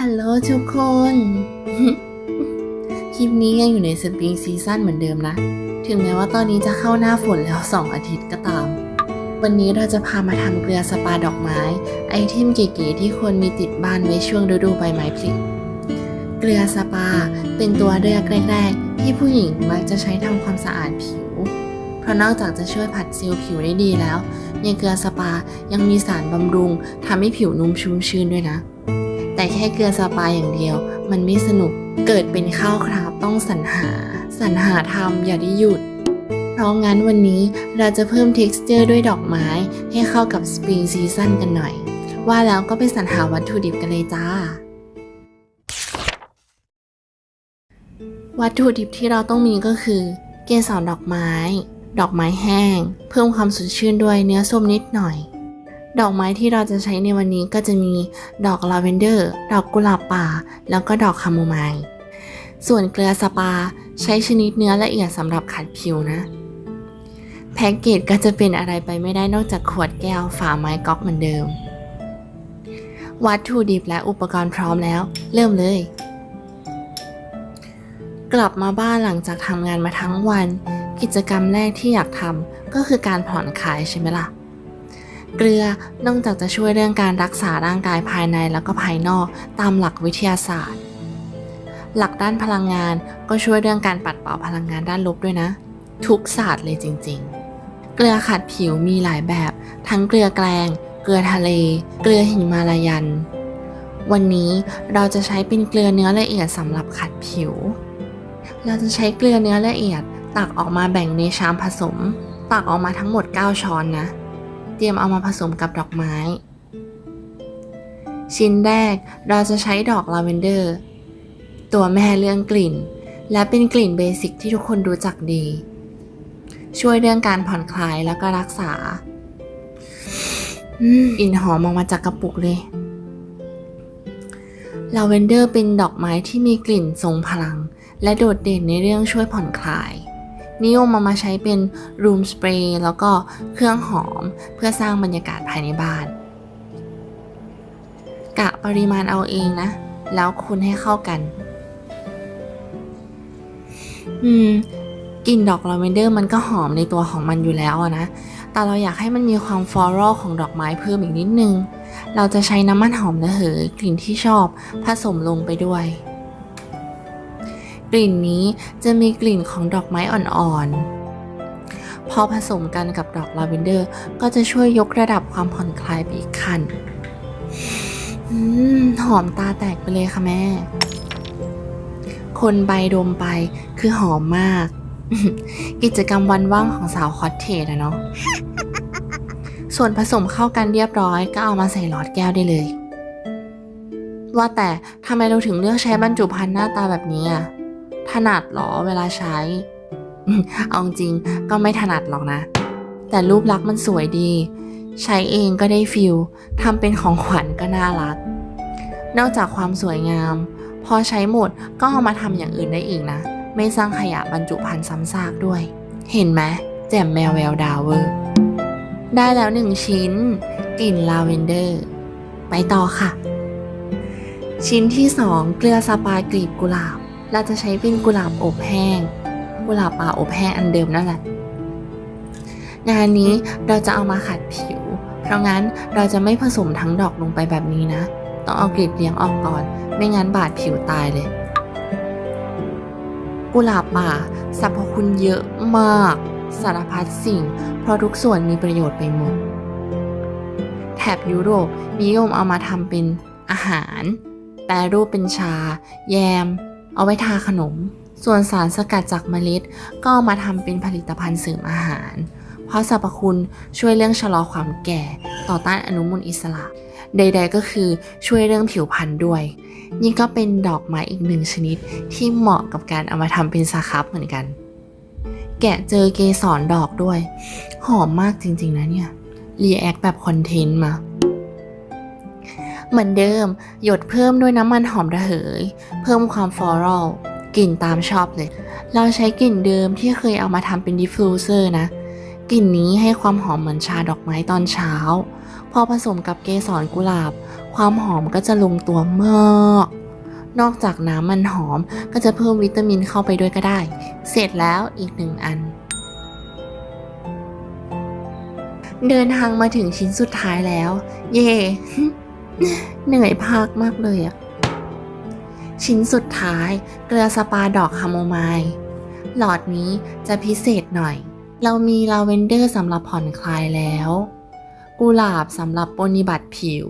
ฮัลโหลทุกคน คลิปนี้ยังอยู่ในสปริงซีซั่นเหมือนเดิมนะ ถึงแม้ว่าตอนนี้จะเข้าหน้าฝนแล้ว 2 อาทิตย์ก็ตาม วันนี้เราจะพามาทำเกลือสปาดอกไม้ ไอเทมเก๋ๆที่ควรมีติดบ้านไว้ช่วงฤดูใบไม้ผลิเกลือสปาเป็นตัวเลือกแรกๆ ที่ผู้หญิงมักจะใช้ทำความสะอาดผิว เพราะนอกจากจะช่วยผัดเซลล์ผิวได้ดีแล้ว ในเกลือสปายังมีสารบำรุงทำให้ผิวนุ่มชุ่มชื้นด้วยนะ แต่แค่เกลือสปาอย่างเดียว มันไม่สนุกเกิดเป็นข้าวคราบต้องสรรหา สรรหาทำอย่าได้หยุด เพราะงั้นวันนี้เราจะเพิ่ม texture ด้วยดอกไม้ ให้เข้ากับ Spring Season กันหน่อย ว่าแล้วก็ไปสรรหาวัตถุดิบกันเลยจ้า วัตถุดิบที่เราต้องมีก็คือ เกสรดอกไม้ ดอกไม้แห้ง เพิ่มความสดชื่นด้วยเนื้อส้มนิดหน่อย ดอกไม้ที่เราจะใช้ในวันนี้ก็จะมีดอกลาเวนเดอร์ ดอกกุหลาบป่า แล้วก็ดอกคาโมไมล์ส่วนเกลือสปาใช้ชนิดเนื้อละเอียดสำหรับขัดผิวนะ แพ็กเกจก็จะเป็นอะไรไปไม่ได้นอกจากขวดแก้วฝาไม้ก๊อกเหมือนเดิม วัตถุดิบและอุปกรณ์พร้อมแล้ว เริ่มเลย กลับมาบ้านหลังจากทำงานมาทั้งวัน กิจกรรมแรกที่อยากทำก็คือการผ่อนคลายใช่ไหมล่ะ เกลือนอกจากจะช่วยเรื่องการรักษาร่างกายภายในแล้วก็ภายนอกตามหลักวิทยาศาสตร์ หลักด้านพลังงานก็ช่วยเรื่องการปัดเป่าพลังงานด้านลบด้วยนะ ทุกศาสตร์เลยจริง ๆ เกลือขัดผิวมีหลายแบบ ทั้งเกลือแกลง เกลือทะเล เกลือหิมาลายัน วันนี้เราจะใช้เป็นเกลือเนื้อละเอียดสำหรับขัดผิว เราจะใช้เกลือเนื้อละเอียดตักออกมาแบ่งในชามผสม ตักออกมาทั้งหมด 9 ช้อนนะ รียมเอามาผสมกับดอกไม้ ชิ้นแรกเราจะใช้ดอกลาเวนเดอร์ ตัวแม่เรื่องกลิ่น และเป็นกลิ่นเบสิกที่ทุกคนรู้จักดี ช่วยเรื่องการผ่อนคลายแล้วก็รักษาอินหอมออกมาจากกระปุกเลยลาเวนเดอร์เป็นดอกไม้ที่มีกลิ่นทรงพลัง และโดดเด่นในเรื่องช่วยผ่อนคลาย นิยมมามาใช้เป็นรูมสเปรย์แล้วก็เครื่องหอมเพื่อสร้างบรรยากาศภายในบ้าน กะปริมาณเอาเองนะ แล้วคุณให้เข้ากัน อืมกลิ่นดอกลาเวนเดอร์มันก็หอมในตัวของมันอยู่แล้วนะ แต่เราอยากให้มันมีความฟลอรัลของดอกไม้เพิ่มอีกนิดนึง เราจะใช้น้ำมันหอมระเหยกลิ่นที่ชอบผสมลงไปด้วย กลิ่นนี้จะมีกลิ่นของดอกไม้อ่อนๆ พอผสมกันกับดอกลาเวนเดอร์ ก็จะช่วยยกระดับความผ่อนคลายไปอีกขั้นหอมตาแตกไปเลยค่ะแม่ คนใบดมไปคือหอมมาก กิจกรรมวันว่างของสาวคอตเทจอะเนาะ ส่วนผสมเข้ากันเรียบร้อย ก็เอามาใส่หลอดแก้วได้เลย ว่าแต่ทำไมเราถึงเลือกใช้บรรจุภัณฑ์หน้าตาแบบนี้อะ ถนัดเหรอเวลาใช้ เอาจริงก็ไม่ถนัดหรอกนะ แต่รูปลักษณ์มันสวยดี ใช้เองก็ได้ฟิลทำเป็นของขวัญก็น่ารัก นอกจากความสวยงาม พอใช้หมดก็เอามาทำอย่างอื่นได้อีกนะ ไม่สร้างขยะบรรจุภัณฑ์ซ้ำซากด้วย เห็นไหมแจ่มแมวแววดาวเวอร์ได้แล้วหนึ่งชิ้น กลิ่นลาเวนเดอร์ ไปต่อค่ะ ชิ้นที่สองเกลือสปากลีบกุหลาบ เราจะใช้เป็นกุหลาบอบแห้ง กุหลาบป่าอบแห้งอันเดิมนั่นแหละ งานนี้เราจะเอามาขัดผิว เพราะงั้นเราจะไม่ผสมทั้งดอกลงไปแบบนี้นะ ต้องเอากลีบเลี้ยงออกก่อน ไม่งั้นบาดผิวตายเลย กุหลาบป่าสรรพคุณเยอะมาก สารพัดสิ่ง เพราะทุกส่วนมีประโยชน์ไปหมด แถบยุโรปนิยมเอามาทำเป็นอาหาร แปรรูปเป็นชา แยม เอาไว้ทาขนม ส่วนสารสกัดจากเมล็ด ก็เอามาทำเป็นผลิตภัณฑ์เสริมอาหาร เพราะสรรพคุณช่วยเรื่องชะลอความแก่ ต่อต้านอนุมูลอิสระ ใด ๆ ก็คือช่วยเรื่องผิวพรรณด้วย นี่ก็เป็นดอกไม้อีกหนึ่งชนิดที่เหมาะกับการเอามาทำเป็นสครับเหมือนกัน แกะเจอเกสรดอกด้วย หอมมากจริงๆนะเนี่ยรีแอคแบบคอนเทนต์มา เหมือนเดิม หยดเพิ่มด้วยน้ำมันหอมระเหย เพิ่มความฟลอรัลกลิ่นตามชอบเลย เราใช้กลิ่นเดิมที่เคยเอามาทำเป็นดิฟฟิวเซอร์นะ กลิ่นนี้ให้ความหอมเหมือนชาดอกไม้ตอนเช้า พอผสมกับเกสรกุหลาบ ความหอมก็จะลงตัวมากนอกจากน้ำมันหอมก็จะเพิ่มวิตามินเข้าไปด้วยก็ได้ เสร็จแล้วอีกหนึ่งอัน เดินทางมาถึงชิ้นสุดท้ายแล้ว เย่ เหนื่อยพากมากเลยอะชิ้นสุดท้ายเกลือสปาดอกคาโมไมล์หลอดนี้จะพิเศษหน่อย เรามีลาเวนเดอร์สำหรับผ่อนคลายแล้ว กุหลาบสำหรับปนนิบัติผิว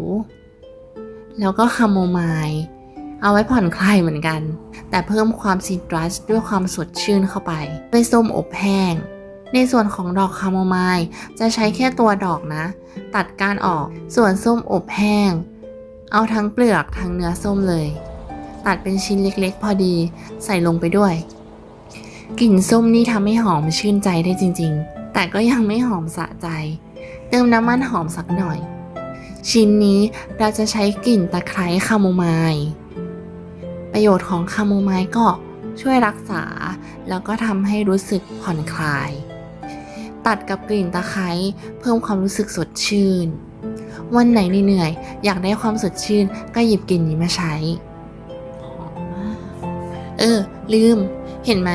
แล้วก็คาโมไมล์เอาไว้ผ่อนคลายเหมือนกัน แต่เพิ่มความซิตรัสด้วยความสดชื่นเข้าไปด้วยส้มอบแห้ง ในส่วนของดอกคาโมไมล์จะใช้แค่ตัวดอกนะ ตัดก้านออกส่วนส้มอบแห้ง เอาทั้งเปลือกทั้งเนื้อส้มเลย ตัดเป็นชิ้นเล็กๆ พอดีใส่ลงไปด้วย กลิ่นส้มนี่ทำให้หอมชื่นใจได้จริงๆ แต่ก็ยังไม่หอมสะใจ เติมน้ำมันหอมสักหน่อย ชิ้นนี้เราจะใช้กลิ่นตะไคร้คาโมไมล์ประโยชน์ของคาโมไมล์ก็ช่วยรักษา แล้วก็ทำให้รู้สึกผ่อนคลาย ตัดกับกลิ่นตะไคร้เพิ่มความรู้สึกสดชื่น วันไหนเหนื่อยๆอยากได้ความสดชื่น ก็หยิบกลิ่นนี้มาใช้หอมมากเออ ลืม เห็นไหม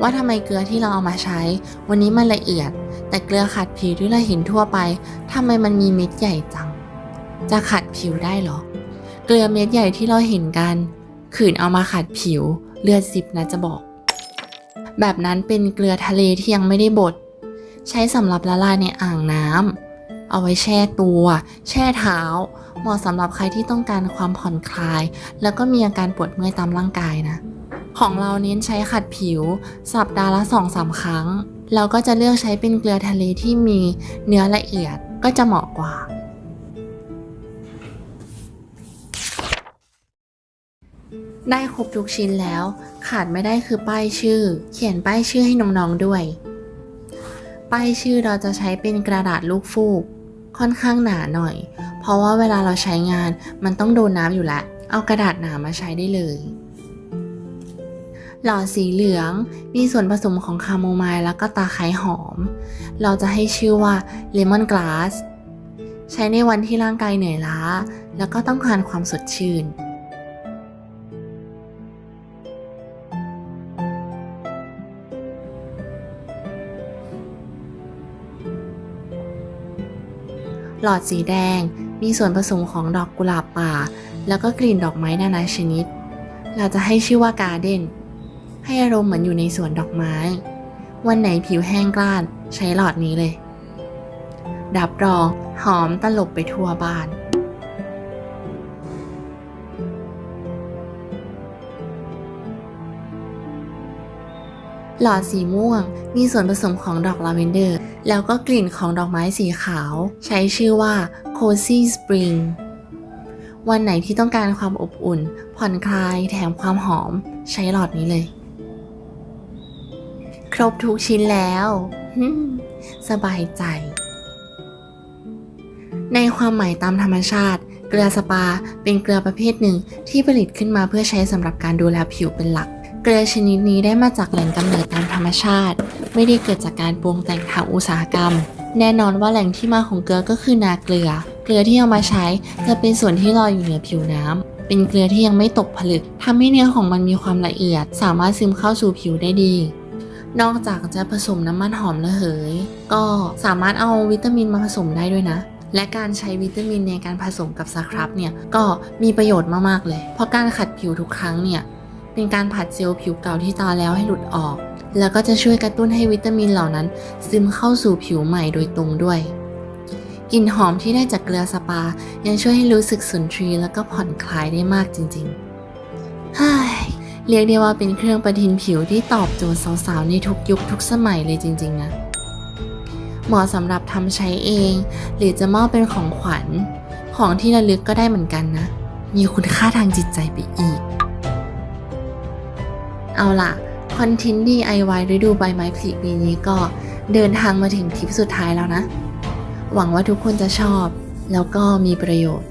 ว่าทำไมเกลือที่เราเอามาใช้ วันนี้มันละเอียด แต่เกลือขัดผิวที่เราเห็นทั่วไปทำไมมันมีเม็ดใหญ่จัง จะขัดผิวได้เหรอ เกลือเม็ดใหญ่ที่เราเห็นกัน ขืนเอามาขัดผิว เลือดซิบนะจะบอก แบบนั้นเป็นเกลือทะเลที่ยังไม่ได้บดใช้สำหรับละลายในอ่างน้ำ เอาไว้แช่ตัว แช่เท้า เหมาะสำหรับใครที่ต้องการความผ่อนคลาย แล้วก็มีอาการปวดเมื่อยตามร่างกายนะ ของเราเน้นใช้ขัดผิว สัปดาห์ละสองสามครั้ง เราก็จะเลือกใช้เป็นเกลือทะเลที่มีเนื้อละเอียดก็จะเหมาะกว่าได้ครบทุกชิ้นแล้ว ขาดไม่ได้คือป้ายชื่อ เขียนป้ายชื่อให้น้องๆด้วย ป้ายชื่อเราจะใช้เป็นกระดาษลูกฟูก ค่อนข้างหนาหน่อย เพราะว่าเวลาเราใช้งานมันต้องโดนน้ำอยู่แล้วเอากระดาษหนามาใช้ได้เลย หลอดสีเหลืองมีส่วนผสมของคาโมไมล์แล้วก็ตาไคร้หอม เราจะให้ชื่อว่าเลมอนกลาสใช้ในวันที่ร่างกายเหนื่อยล้า แล้วก็ต้องการความสดชื่น หลอดสีแดง มีส่วนผสมของดอกกุหลาบป่า แล้วก็กลิ่นดอกไม้นานาชนิด เราจะให้ชื่อว่าการ์เด้น ให้อารมณ์เหมือนอยู่ในสวนดอกไม้ วันไหนผิวแห้งกร้าน ใช้หลอดนี้เลย ดับรองหอมตลบไปทั่วบ้าน หลอดสีม่วง มีส่วนผสมของดอกลาเวนเดอร์ แล้วก็กลิ่นของดอกไม้สีขาว ใช้ชื่อว่า Cozy Spring วันไหนที่ต้องการความอบอุ่น ผ่อนคลายแถมความหอม ใช้หลอดนี้เลย ครบทุกชิ้นแล้ว สบายใจ ในความหมายตามธรรมชาติ เกลือสปาเป็นเกลือประเภทหนึ่งที่ผลิตขึ้นมาเพื่อใช้สำหรับการดูแลผิวเป็นหลัก เกลือชนิดนี้ได้มาจากแหล่งกำเนิดตามธรรมชาติ ไม่ได้เกิดจากการปรุงแต่งทางอุตสาหกรรม แน่นอนว่าแหล่งที่มาของเกลือก็คือนาเกลือ เกลือที่เอามาใช้จะเป็นส่วนที่ลอยอยู่เหนือผิวน้ำเป็นเกลือที่ยังไม่ตกผลึกทำให้เนื้อของมันมีความละเอียด สามารถซึมเข้าสู่ผิวได้ดี นอกจากจะผสมน้ำมันหอมระเหย ก็สามารถเอาวิตามินมาผสมได้ด้วยนะและการใช้วิตามินในการผสมกับสครับเนี่ยก็มีประโยชน์มาก ๆ เลย เพราะการขัดผิวทุกครั้งเนี่ย เป็นการผัดเซลล์ผิวเก่าที่ตายแล้วให้หลุดออก แล้วก็จะช่วยกระตุ้นให้วิตามินเหล่านั้น ซึมเข้าสู่ผิวใหม่โดยตรงด้วยกลิ่นหอมที่ได้จากเกลือสปา ยังช่วยให้รู้สึกสุนทรีแล้วก็ผ่อนคลายได้มากจริงๆฮ้ยเรียกได้ว่าเป็นเครื่องประทินผิวที่ตอบโจทย์สาวๆ ในทุกยุคทุกสมัยเลยจริง ๆ นะ เหมาะสำหรับทำใช้เอง หรือจะมอบเป็นของขวัญ ของที่ระลึกก็ได้เหมือนกันนะ มีคุณค่าทางจิตใจไปอีก เอาล่ะคอนเทนต์ DIY ฤดูใบไม้ผลิปีนี้ก็เดินทางมาถึงทริปสุดท้ายแล้วนะ หวังว่าทุกคนจะชอบ แล้วก็มีประโยชน์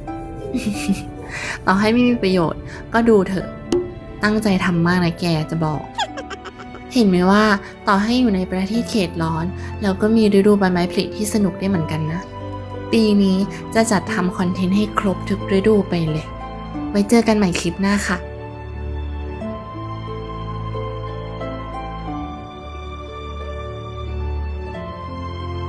ต่อให้ไม่มีประโยชน์ก็ดูเถอะ ตั้งใจทำมากนะแกจะบอก เห็นไหมว่าต่อให้อยู่ในประเทศเขตร้อนแล้วก็มีฤดูใบไม้ผลิที่สนุกได้เหมือนกันนะ ปีนี้จะจัดทำคอนเทนต์ให้ครบทุกฤดูไปเลย ไว้เจอกันใหม่คลิปหน้าค่ะ